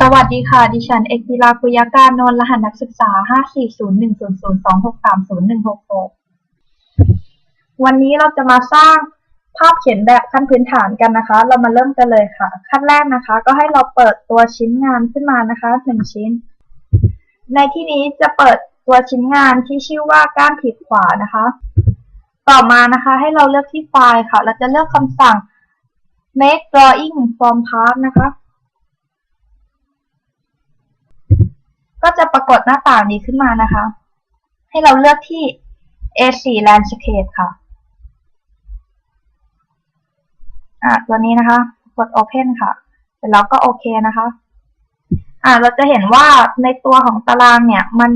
สวัสดีค่ะ ดิฉัน เอกกีฬาปุยาการนนท์รหัสนักศึกษา 5401002630166 วันนี้เราจะมาสร้างภาพเขียนแบบขั้นพื้นฐานกันนะคะ เรามาเริ่มกันเลยค่ะ ขั้นแรกนะคะ ก็ให้เราเปิดตัวชิ้นงานขึ้นมานะคะหนึ่งชิ้น ในที่นี้จะเปิดตัวชิ้นงานที่ชื่อว่าก้านถีบขวานะคะ ต่อมานะคะ ให้เราเลือกที่ไฟล์ค่ะ เราจะเลือกคำสั่ง make drawing from part นะคะ ก็จะปรากฏหน้าต่างนี้ขึ้นมานะคะ ให้เราเลือกที่ A4 Landscape ค่ะ อะ ตัวนี้นะคะ กด Open ค่ะ เสร็จแล้วก็โอเคนะคะ อะเราจะเห็นว่าในตัวของตารางเนี่ย มัน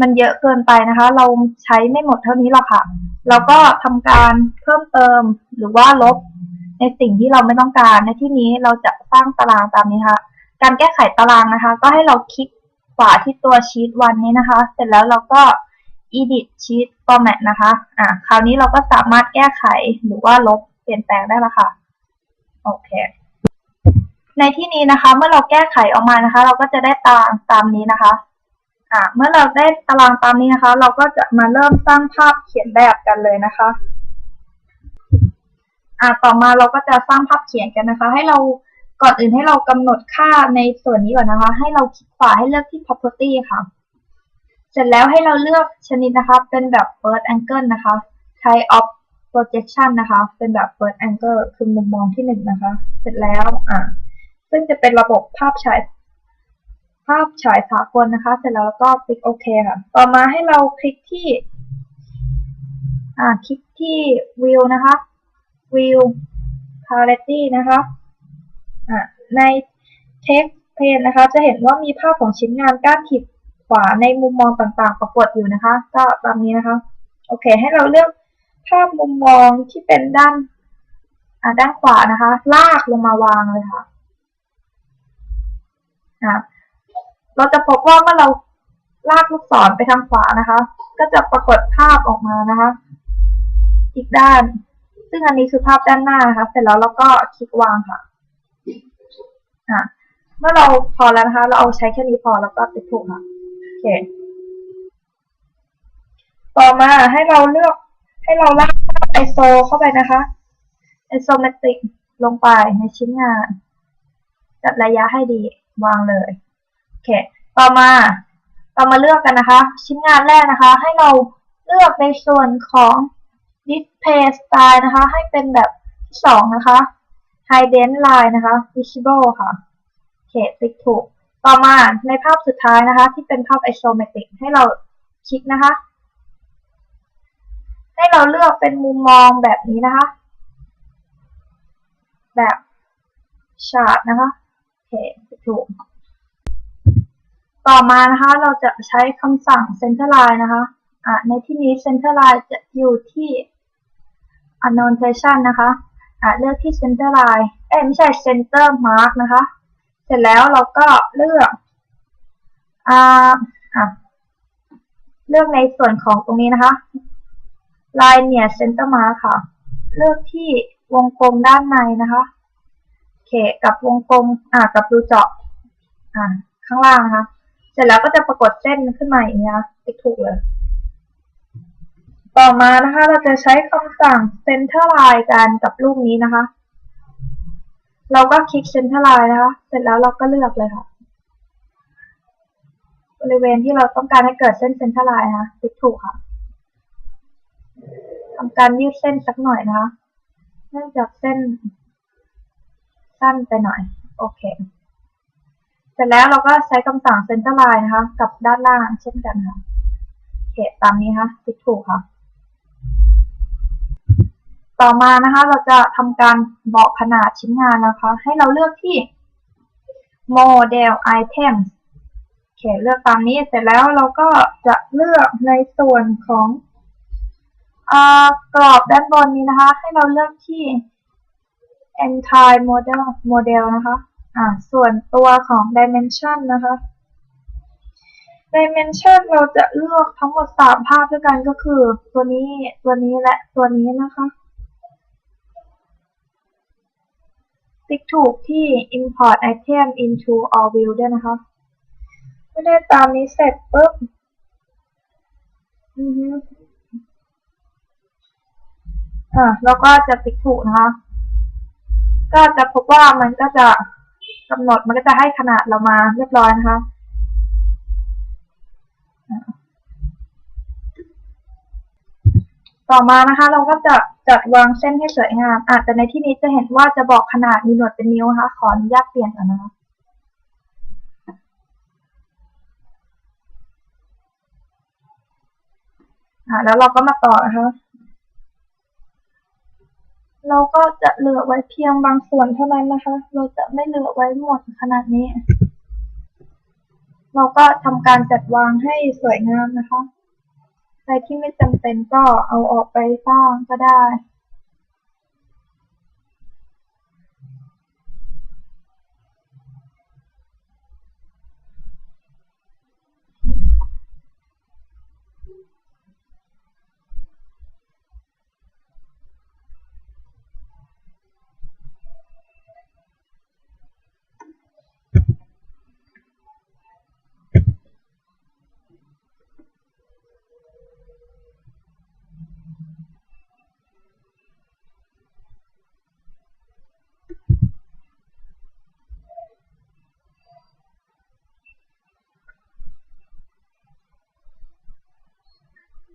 มันเยอะเกินไปนะคะ เราใช้ไม่หมดเท่านี้หรอกค่ะ เราก็ทำการเพิ่มเติมหรือว่าลบในสิ่งที่เราไม่ต้องการ ในที่นี้เราจะสร้างตารางตามนี้ค่ะ การแก้ไขตารางนะคะ ก็ให้เราคลิก วาที่ตัวชีตวันนี้นะคะ เสร็จแล้วเราก็ edit sheet format นะคะ อ่าคราวนี้เราก็สามารถแก้ไขหรือว่าลบเปลี่ยนแปลงได้ล้วค่ะ โอเค ในที่นี้นะคะ เมื่อเราแก้ไขออกมานะคะ เราก็จะได้ตารางตามนี้นะคะ อ่า เมื่อเราได้ตารางตามนี้นะคะ เราก็จะมาเริ่มสร้างภาพเขียนแบบกันเลยนะคะ อ่า ต่อมาเราก็จะสร้างภาพเขียนกันนะคะ ให้เรา ก่อนอื่นให้เรากำหนดค่าในส่วนนี้ก่อนนะคะ ให้เราคลิกขวาให้เลือกที่ property ค่ะ เสร็จแล้วให้เราเลือกชนิดนะคะ เป็นแบบ first angle นะคะ type of projection นะคะ เป็นแบบ first angle คือมุมมองที่หนึ่งนะคะ เสร็จแล้วอ่าซึ่งจะเป็นระบบภาพฉายภาพฉายสากลนะคะ เสร็จแล้วก็คลิกโอเคค่ะ ต่อมาให้เราคลิกที่ อ่า คลิกที่ view นะคะ view clarity นะคะ ใน text pane นะคะ จะเห็นว่ามีภาพของชิ้นงานก้านถีบขวาในมุมมองต่างๆ ปรากฏอยู่นะคะก็ตามนี้นะคะ โอเค ให้เราเลือกภาพมุมมองที่เป็นด้านด้านขวานะคะ ลากลงมาวางเลยค่ะอ่าเราจะพบว่าเมื่อเราลากลูกศรไปทางขวานะคะ ก็จะปรากฏภาพออกมานะคะ อีกด้าน ซึ่งอันนี้คือภาพด้านหน้านะคะ เสร็จแล้วเราก็คลิกวางค่ะ อ่าเมื่อเราพอแล้วนะคะ เราเอาใช้แค่นี้พอแล้วก็ติดถูกค่ะโอเค ต่อมาให้เราเลือกให้เราลากไอโซเข้าไปนะคะไอโซเมตริกลงไปในชิ้นงานจัดระยะให้ดีวางเลยโอเค ต่อมาเรามาเลือกกันนะคะ ชิ้นงานแรกนะคะ ให้เราเลือกในส่วนของ display style นะคะ ให้เป็นแบบที่สองนะคะ hidden line นะคะ visible ค่ะโอเคติ๊กถูก ต่อมาในภาพสุดท้ายนะคะ ที่เป็นภาพ isometric ให้เราคลิกนะคะ ให้เราเลือกเป็นมุมมองแบบนี้นะคะ แบบชาร์ตนะคะโอเคถูก ต่อมานะคะเราจะใช้คำสั่ง center line นะคะอะในที่นี้ center line จะอยู่ที่ annotation นะคะ อะเลือกที่ center line เอ้ยไม่ใช่ center mark นะคะ เสร็จแล้วเราก็เลือกอ่าอะเลือกในส่วนของตรงนี้นะคะ line เนี่ย center mark ค่ะ เลือกที่วงกลมด้านในนะคะโอเคกับวงกลมอ่ากับรูเจาะอ่าข้างล่างนะคะ เสร็จแล้วก็จะปรากฏเส้นขึ้นมาอย่างนี้นะติ๊กถูกเลย ต่อมานะคะเราจะใช้คำสั่ง center line กันกับรูปนี้นะคะ เราก็คลิก center line นะคะ เสร็จแล้วเราก็เลือกเลยค่ะ บริเวณที่เราต้องการให้เกิดเส้น center line นะคะติ๊กถูกค่ะทำการยืดเส้นสักหน่อยนะคะ เนื่องจากเส้น สั้นไปหน่อย โอเค เสร็จแล้วเราก็ใช้คำสั่ง center line นะคะ กับด้านล่างเช่นกันค่ะโอเคตามนี้ค่ะติ๊กถูกค่ะ ต่อมานะคะเราจะทำการบอกขนาดชิ้นงานนะคะ ให้เราเลือกที่ model items โอเคเลือกตามนี้เสร็จแล้วเราก็จะเลือกในส่วนของอกรอบด้านบนนี้นะคะ ให้เราเลือกที่ entire model model นะคะอ่าส่วนตัวของ dimension นะคะ dimension เราจะเลือกทั้งหมดสามภาพด้วยกันก็คือ ตัวนี้ตัวนี้และตัวนี้นะคะ ติ๊กถูกที่ import item into all view ด้วยนะคะเมื่อได้ตามนี้เสร็จปุ๊บอือฮึอ่าแล้วก็จะติ๊กถูกนะคะ ก็จะพบว่ามันก็จะกำหนดมันก็จะให้ขนาดเรามาเรียบร้อยนะคะอ่า ต่อมานะคะเราก็จะจัดวางเส้นให้สวยงามอาจจะในที่นี้จะเห็นว่าจะบอกขนาดมีหนวดเป็นนิ้วนะคะ ขออนุญาตเปลี่ยนก่อนนะคะแล้วเราก็มาต่อนะคะเราก็จะเหลือไว้เพียงบางส่วนเท่านั้นนะคะ เราจะไม่เหลือไว้หมดขนาดนี้ เราก็ทำการจัดวางให้สวยงามนะคะ ใครที่ไม่จำเป็นก็เอาออกไปสร้างก็ได้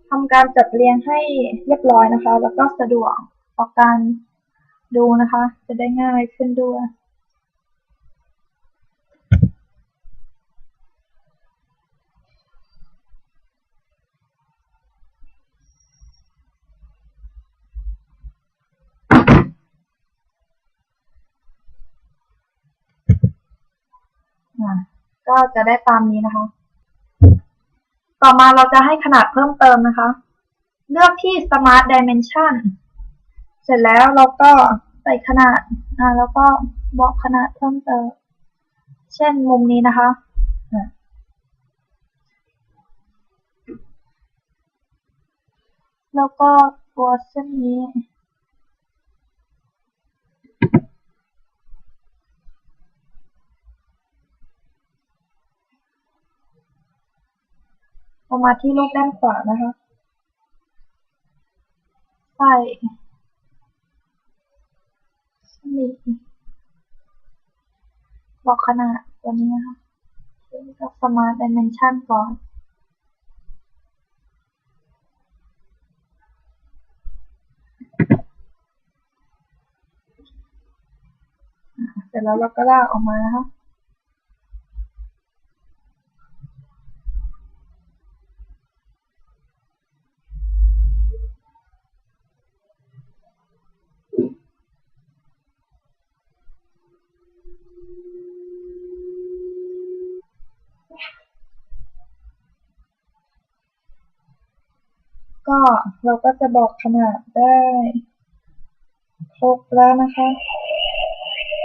ทำการจัดเรียงให้เรียบร้อยนะคะ แล้วก็สะดวกต่อการดูนะคะ จะได้ง่ายขึ้นด้วยก็จะได้ตามนี้นะคะ ต่อมาเราจะให้ขนาดเพิ่มเติมนะคะ เลือกที่ Smart Dimension เสร็จแล้วเราก็ใส่ขนาดอ่าแล้วก็บอกขนาดเพิ่มเติม เช่นมุมนี้นะคะอะแล้วก็ตัวเส้นนี้ เอามาที่รูปด้านขวานะคะใส่นี่บอกขนาดตัวนี้นะคะซึ่งกับ Smart Dimension ก่อนเสร็จแล้วเราก็ลากออกมานะคะ ก็เราก็จะบอกขนาดได้ครบแล้วนะคะ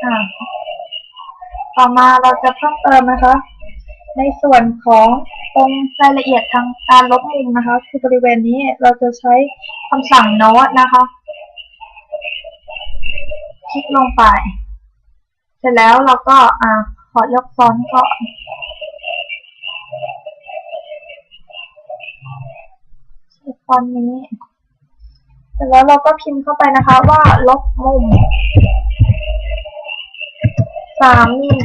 อ่าต่อมาเราจะเพิ่มเติมนะคะ ในส่วนของตรงรายละเอียดทางการลบมุมนะคะ คือบริเวณนี้เราจะใช้คำสั่งโน้ตนะคะ คลิกลงไป เสร็จแล้วเราก็อ่าขอยกฟอนต์ก่อน อนต์นี้ เสร็จแล้วเราก็พิมพ์เข้าไปนะคะ ว่าลบมุมสามมิล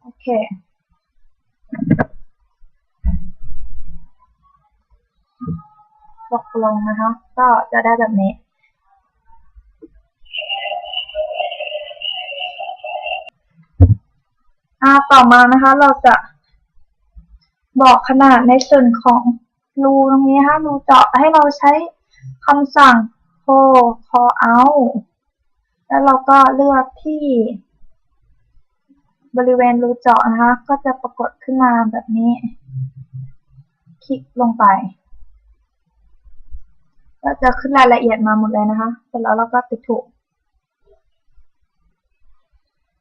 โอเคตกลงนะคะ ก็จะได้แบบนี้ อ่าต่อมานะคะ เราจะบอกขนาดในส่วนของรูตรงนี้นะคะรูเจาะให้เราใช้คำสั่ง pull call out แล้วเราก็เลือกที่บริเวณรูเจาะนะคะ ก็จะปรากฏขึ้นมาแบบนี้ คลิกลงไป ก็จะขึ้นรายละเอียดมาหมดเลยนะคะ เสร็จแล้วเราก็ติดถูก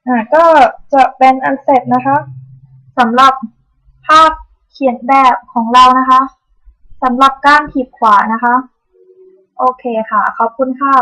อ่าก็จะเป็นอันเสร็จนะคะสำหรับภาพเขียนแบบของเรานะคะสำหรับก้านถีบขวานะคะ โอเคค่ะ ขอบคุณค่ะ